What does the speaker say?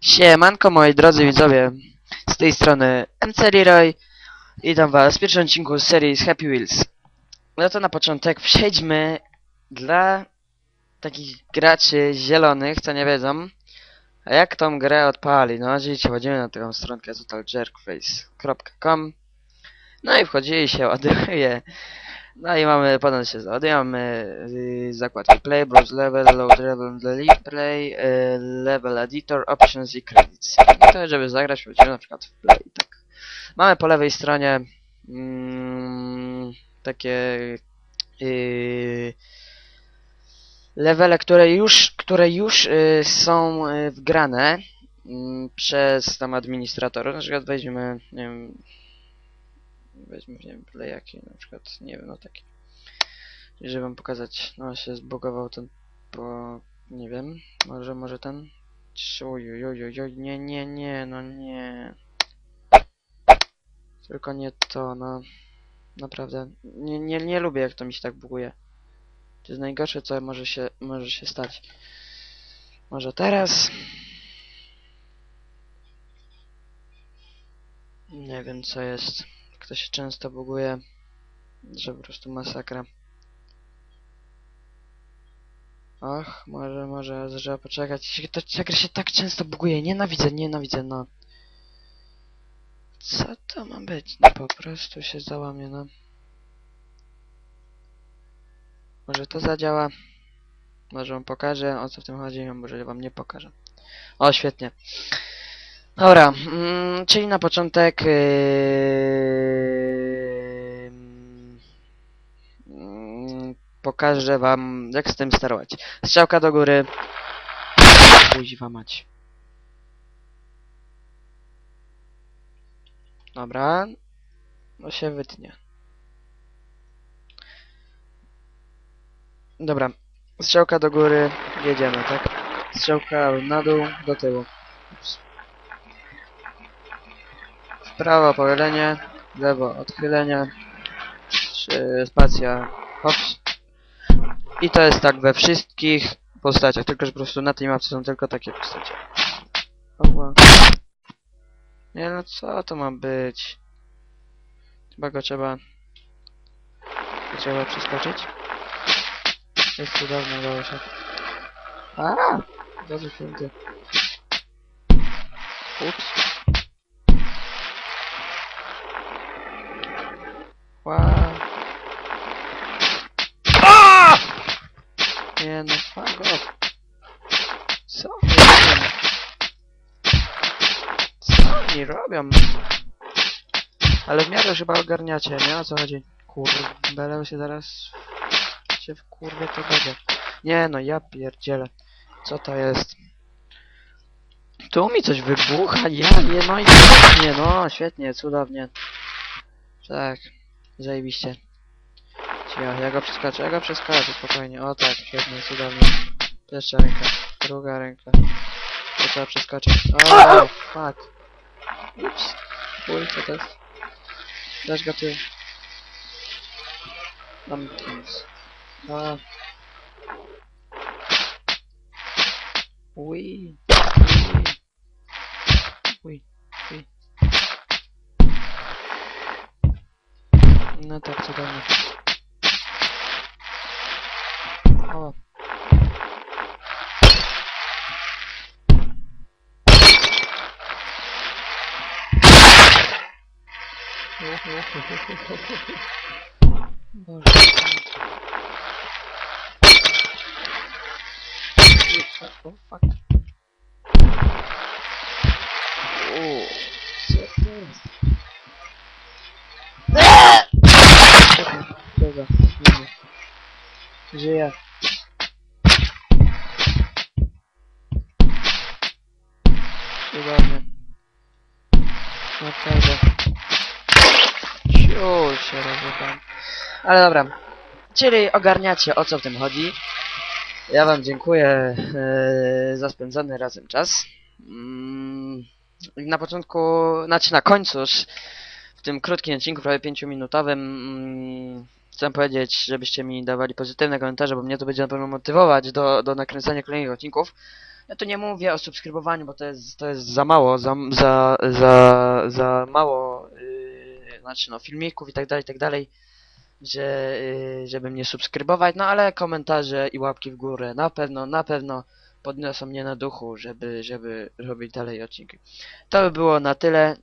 Siemanko moi drodzy widzowie, z tej strony MC Leroy. Witam was w pierwszym odcinku serii z Happy Wheels. No to na początek przejdźmy dla takich graczy zielonych, co nie wiedzą jak tą grę odpali? No oczywiście wchodzimy na taką stronkę totaljerkface.com No i wchodzi i się ładuje no i mamy, potem się yy, zakładki Play, Browse Level, Load Level, Delete Play, yy, Level Editor, Options i Credits. I to żeby zagrać, wchodzimy na przykład w Play, tak. Mamy po lewej stronie mm, takie yy, levele, które już, które już yy, są yy, wgrane yy, przez tam administratora. Na przykład weźmy, nie wiem, weźmy, nie wiem, play jaki, na przykład, nie wiem, no taki. Żeby wam pokazać, no się zbugował ten, po, nie wiem, może, może ten, ojojojoj, nie, nie, nie, no nie. Tylko nie to, no, naprawdę, nie, nie, nie lubię jak to mi się tak buguje. To jest najgorsze, co może się, może się stać. Może teraz? Nie wiem co jest. Kto się często buguje, że po prostu masakra. Ach, może, może, trzeba poczekać. To, gra się tak często buguje, nienawidzę, nienawidzę, no. Co to ma być? No po prostu się załamie, no. Może to zadziała. Może wam pokażę, o co w tym chodzi, może wam nie pokażę. O, świetnie. Dobra, mm, czyli na początek... Yy, pokażę wam, jak z tym sterować. Strzałka do góry. Kuźwa mać. Dobra. No się wytnie. Dobra. Strzałka do góry. Jedziemy, tak? Strzałka na dół, do tyłu. Ups. Prawo powielenie, w lewo odchylenie, spacja, hops. I to jest tak we wszystkich postaciach, tylko że po prostu na tej mapce są tylko takie postacie. Ała. Nie no, co to ma być? Chyba go trzeba... Trzeba przeskoczyć. Jest cudownie, udało się. A! Dobrze święty. Ups. Wow. A! Nie no, fuck off. Co oni robią? Co oni robią? Ale w miarę chyba ogarniacie, nie? O co chodzi? Kurde, się zaraz się w kurwie to będzie. Nie no, ja pierdzielę. Co to jest? Tu mi coś wybucha, ja nie, no i świetnie, no, świetnie, cudownie. Tak, zajebiście. Ja, ja go przeskoczę, ja go przeskoczę, spokojnie. O tak, świetnie, cudownie. Pierwsza ręka, druga ręka. To trzeba przeskoczyć. O, fuck. Ups. Chuj, co to jest? Dasz go ty. Pumpkins. A. Ui. Ui. Ui. No tak, cudownie. O. Boże. O, fuck. O, co to jest? Dobra, nie Żyję. Cudownie. Naprawdę. Ciu się rozjechałem. Ale dobra. Czyli ogarniacie o co w tym chodzi. Ja wam dziękuję e, za spędzony razem czas. Mm, na początku, znaczy na końcu w tym krótkim odcinku, prawie 5 minutowym, mm, chcę powiedzieć, żebyście mi dawali pozytywne komentarze, bo mnie to będzie na pewno motywować do, do nakręcania kolejnych odcinków. Ja tu nie mówię o subskrybowaniu, bo to jest, to jest za mało, za, za, za, za mało, yy, znaczy no, filmików i tak dalej, i tak dalej, że, yy, żeby mnie subskrybować, no ale komentarze i łapki w górę na pewno, na pewno podniosą mnie na duchu, żeby, żeby robić dalej odcinki. To by było na tyle.